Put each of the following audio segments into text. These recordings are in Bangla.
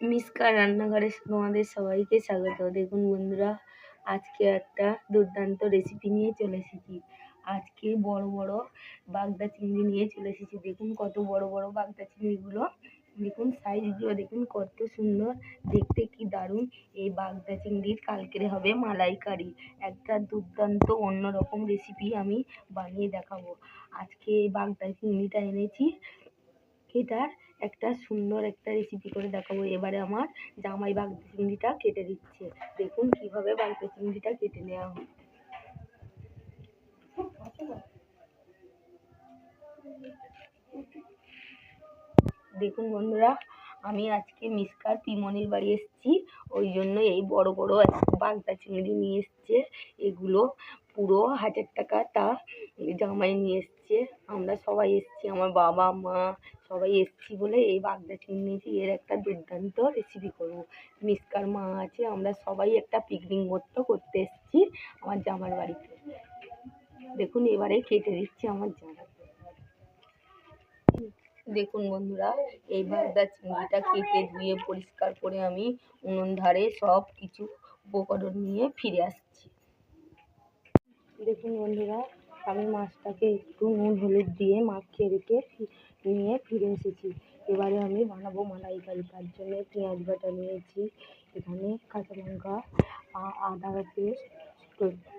মিসকা রান্নাঘরে তোমাদের সবাইকে স্বাগত। দেখুন বন্ধুরা, আজকে একটা দুর্দান্ত রেসিপি নিয়ে চলে এসেছি। আজকে বড় বড় বাগদা চিংড়ি নিয়ে চলে এসেছি। দেখুন কত বড় বড় বাগদা চিংড়িগুলো। দেখুন সাইজগুলো দেখুন কত সুন্দর। দেখতে কি দারুণ। এই বাগদা চিংড়ির কালকের হবে মালাইকারি। একটা দুর্দান্ত অন্যরকম রেসিপি আমি বানিয়ে দেখাবো। আজকে এই বাগদা চিংড়িটা এনেছি। এটার একটা সুন্দর একটা রেসিপি করে দেখাবো। এবারে আমার জামাই বাগদা চিংড়িটা কেটে দিচ্ছে। দেখুন কীভাবে বাগদা চিংড়িটা কেটে নেওয়া হয় দেখুন বন্ধুরা, আমি আজকে মিসকার পিমনির বাড়ি এসেছি। ওই জন্য এই বড় বড় বাগদা চিংড়ি নিয়ে এসছে। এগুলো পুরো হাজার টাকা তা জামাই নিয়ে এসছে। আমরা সবাই এসছি, আমার বাবা, মা, সবাই এসছি বলে এই বাগদা চিংড়ি নিয়েছি। এর একটা দুর্দান্ত রেসিপি করব। মিসকার মা আছে, আমরা সবাই একটা পিকনিক মতো করতে এসছি আমার জামার বাড়িতে। দেখুন, এবারে কেটে দিচ্ছি আমার জামা। দেখুন বন্ধুরা, এই বাগদা চিংড়িটা কেটে ধুয়ে পরিষ্কার করে আমি উনুন ধারে সব কিছু উপকরণ নিয়ে ফিরে আসছি। দেখুন বন্ধুরা, আমি মাছটাকে একটু নুন, হলুদ দিয়ে মাখিয়ে রেখে নিয়ে ফিরে এসেছি। এবারে আমি বানাবো মালাইকারি। তার জন্য পেঁয়াজ বাটা নিয়েছি, এখানে কাঁচা লঙ্কা আদা পেস্ট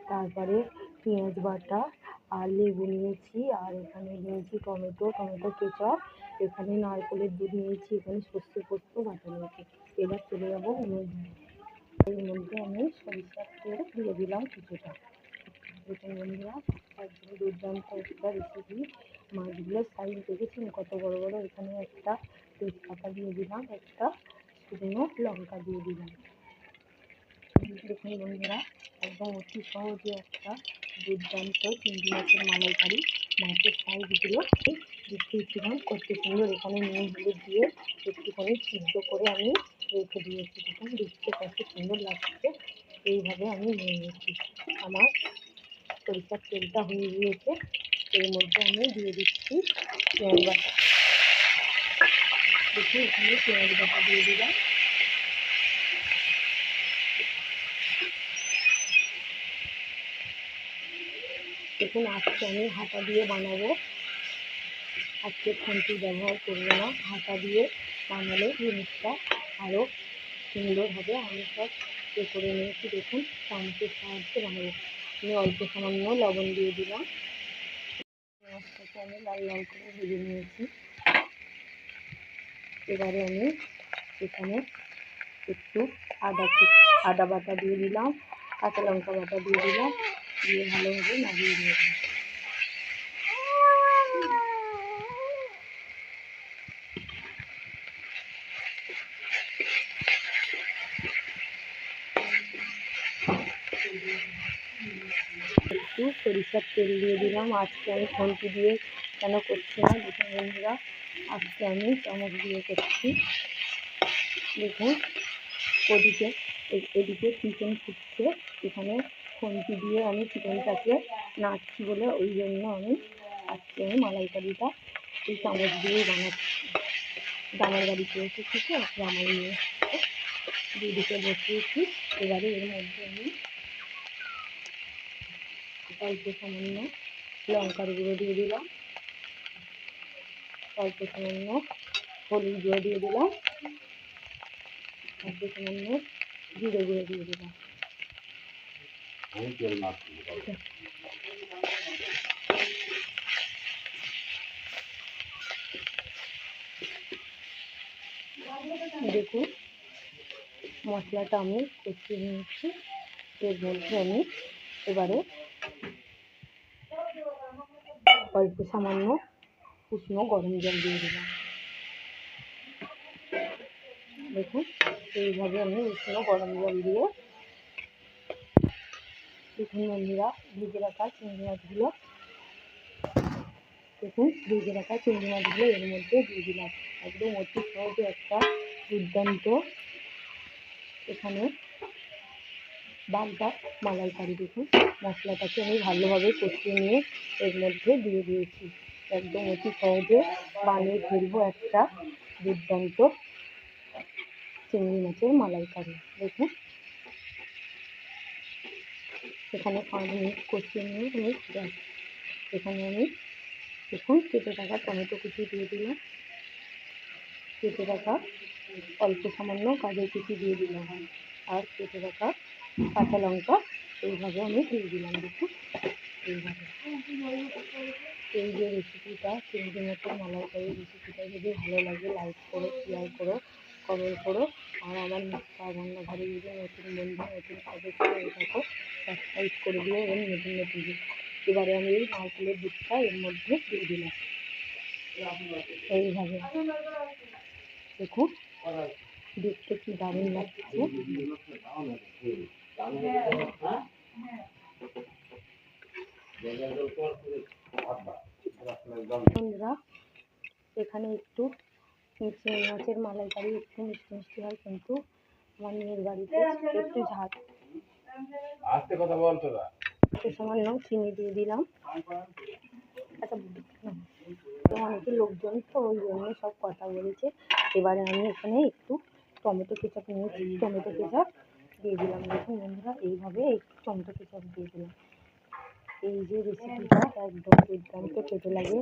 তারপরে পেঁয়াজ বাটা, আর লেবু নিয়েছি, আর এখানে নিয়েছি টমেটো টমেটো কেচাপ, এখানে নারকেলের দুধ নিয়েছি, এখানে সর্ষে পোস্ত বাটা নিয়েছি। এবার চলে যাব এর মধ্যে আমি সরিষার তেল দিয়ে দিলাম কিছুটা। দেখুন বন্ধুরা একদম দুর্দান্ত একটা রেসিপি মাছগুলোর সাইজ দেখেছেন? কত বড় বড়। এখানে একটা তেজপাতা দিয়ে দিলাম, একটা শুকনো লঙ্কা দিয়ে দিলাম। দেখুন বন্ধুরা, একদম অতি সহজে একটা দুর্দান্ত চিংড়ি মাছের মালাইকারি। মাছের সাইজগুলো দেখিয়েছিলাম কত সুন্দর। এখানে নুন, হলুদ দিয়ে একটুখানি সিদ্ধ করে আমি রেখে দিয়েছি। দেখুন, দেখতে কত সুন্দর লাগছে। এইভাবে আমি নিয়ে নিয়েছি আমার সরিষার তেলটা হয়ে গিয়েছে। এর মধ্যে আমি দিয়ে দিচ্ছি পেঁয়াজ বাটা। দেখি এখানে পেঁয়াজ বাটা দিয়ে দিলাম। দেখুন, আজকে আমি হাতা দিয়ে বানাবো। আজকে খুন্তি ব্যবহার করব না। হাতা দিয়ে বানালে জিনিসটা আরও সুন্দর হবে আমি সব এ করে নিয়েছি। দেখুন চামচের সাহায্যে বানাবো। আমি অল্প সামান্য লবণ দিয়ে দিলাম। পেঁয়াজটাকে আমি লাল লাল করে ভেজে নিয়েছি। এবারে আমি এখানে একটু আদা আদা বাটা দিয়ে দিলাম, কাঁচা লঙ্কা বাটা দিয়ে দিলাম, দিয়ে ভালোভাবে নাড়িয়ে নেব একটু সরিষার তেল দিয়ে দিলাম। আজকে আমি খন্তি দিয়ে কেন করছি না দেখুন বন্ধুরা? আজকে আমি চামচ দিয়ে করছি। দেখুন, ওদিকে এদিকে চিকেন ফুটছে। এখানে খুন্তি দিয়ে আমি চিকেনটাকে নাড়ছি বলে ওই জন্য আমি আজকে আমি মালাইকারিটা এই চামচ দিয়েই বানাচ্ছি। জামাই বাড়িতে এসেছি তো জামাই নিয়ে দুদিকে বসিয়েছি। এবারে এর মধ্যে আমি অল্প সামান্য লঙ্কার গুঁড়ো দিয়ে দিলাম। অল্প সামান্য হলুদ গুঁড়ো দিয়ে দিলাম। অল্প সামান্য জিরে গুঁড়ো দিয়ে দিলাম। দেখুন, মশলাটা আমি কষিয়ে নিয়েছি। এর মধ্যে আমি এবারে অল্প সামান্য উষ্ণ গরম জল দিয়ে দিলাম। দেখুন, এইভাবে আমি উষ্ণ গরম জল দিয়ে দেখুন বন্ধুরা, ভেজে রাখা চিংড়ি মাছগুলো। দেখুন, ভেজে রাখা চিংড়ি মাছগুলো এর মধ্যে দিয়ে দিলাম। একদম অতি সহজে একটা দুর্দান্ত এখানে বাগদা মালাইকারি দেখুন। মশলাটাকে আমি ভালোভাবে কষিয়ে নিয়ে এর মধ্যে দিয়ে দিয়েছি। একদম অতি সহজে বানিয়ে ফেলব একটা দুর্দান্ত চিংড়ি মাছের মালাইকারি। দেখুন। এখানে পাঁচ মিনিট কষিয়ে নিয়ে আমি এখানে আমি দেখুন কেটে রাখা টমেটো কুচি দিয়ে দিলাম। কেটে রাখা অল্প সামান্য গাজর কুচি দিয়ে দিলাম। আর কেটে রাখা কাঁচা লঙ্কা, এইভাবে আমি দিয়ে দিলাম দেখুন এইভাবে। এই যে রেসিপিটা চিংড়ি মাছের মালাইকারি রেসিপিটা যদি ভালো লাগে লাইক করো শেয়ার করো কমেন্ট করো। আর আমার রান্নাঘরে যদি নতুন বন্ধু, নতুন হয়ে থাকো সাবস্ক্রাইব করে দিও এবং নতুন নতুন এবারে আমি এই নারকেলের দুধটা এর মধ্যে দিয়ে দিলাম। এইভাবে। দেখুন দেখতে কি দারুণ লাগছে। বন্ধুরা এখানে একটু মাছের মালাইকারি একটু মিষ্টি মিষ্টি হয় কিন্তু আমার মেয়ের বাড়িতে একটু ঝাল। আস্তে কথা বল তোরা। সামান্য চিনি দিয়ে দিলাম। আচ্ছা তো অনেকে লোকজন তো ওই জন্য সব কথা বলেছে। এবারে আমি এখানে একটু টমেটো কেচাপ নিয়েছি। টমেটো কেচাপ দিয়ে দিলাম। দেখুন বন্ধুরা, এইভাবে একটু টমেটো কেচাপ দিয়ে দিলাম। এই যে রেসিপিটা একদম দুর্দান্ত খেতে লাগে।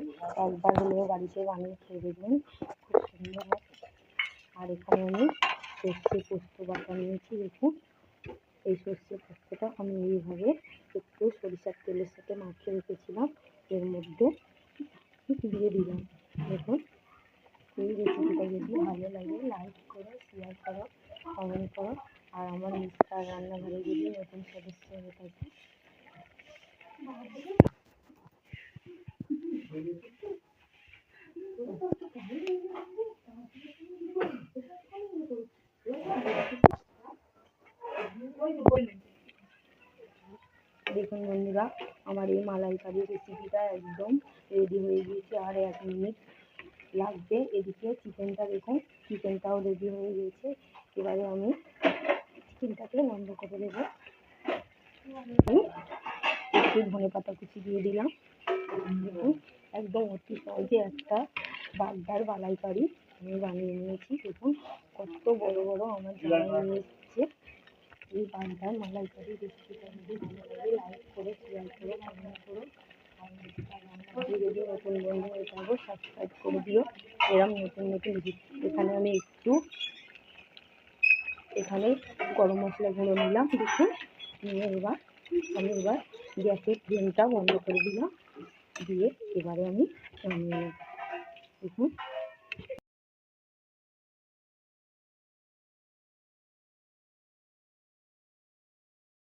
একবার হলেও বাড়িতে বানিয়ে খেয়ে দেখবেন, খুব সুন্দর হয়। আর এখানে আমি সর্ষে পোস্ত বাটা নিয়েছি, দেখুন। এই সর্ষে পোস্তটা আমি এইভাবে একটু সরিষার তেলের সাথে মাখিয়ে রেখেছিলাম। এর মধ্যে দিয়ে দিলাম। দেখুন, এই রেসিপিটা যদি ভালো লাগে লাইক করো শেয়ার করো কমেন্ট করো। আর আমার মিস্টার রান্নাঘরে যদি নতুন সদস্য হয়ে থাকে। দেখুন বন্ধুরা, আমার এই মালাইকারি রেসিপিটা একদম রেডি হয়ে গিয়েছে আর এক মিনিট লাগবে। এদিকে চিকেনটা দেখুন চিকেনটাও রেডি হয়ে গিয়েছে। এবারে আমি চিকেনটাকে বন্ধ করে দেবো। একটু ধনে পাতা কুচি দিয়ে দিলাম। একদম অতি সহজে একটা বাগদার মালাইকারি আমি বানিয়ে নিয়েছি। দেখুন, কত বড় বড় আমার নিয়ে এসেছে। এই বাগদার মালাইকারি রেসিপিটা যদি ভালো লাগে লাইক করে শেয়ার করো কমেন্ট করো যদি নতুন বন্ধু হয়ে থাকো সাবস্ক্রাইব করে দিও। এরম নতুন নতুন এখানে আমি একটু এখানে গরম মশলা গুঁড়ো নিলাম দেখুন। নিয়ে এবার আমি এবার গ্যাসের ফ্লেমটা বন্ধ করে দিলাম। দিয়ে এবারে আমি দেখুন।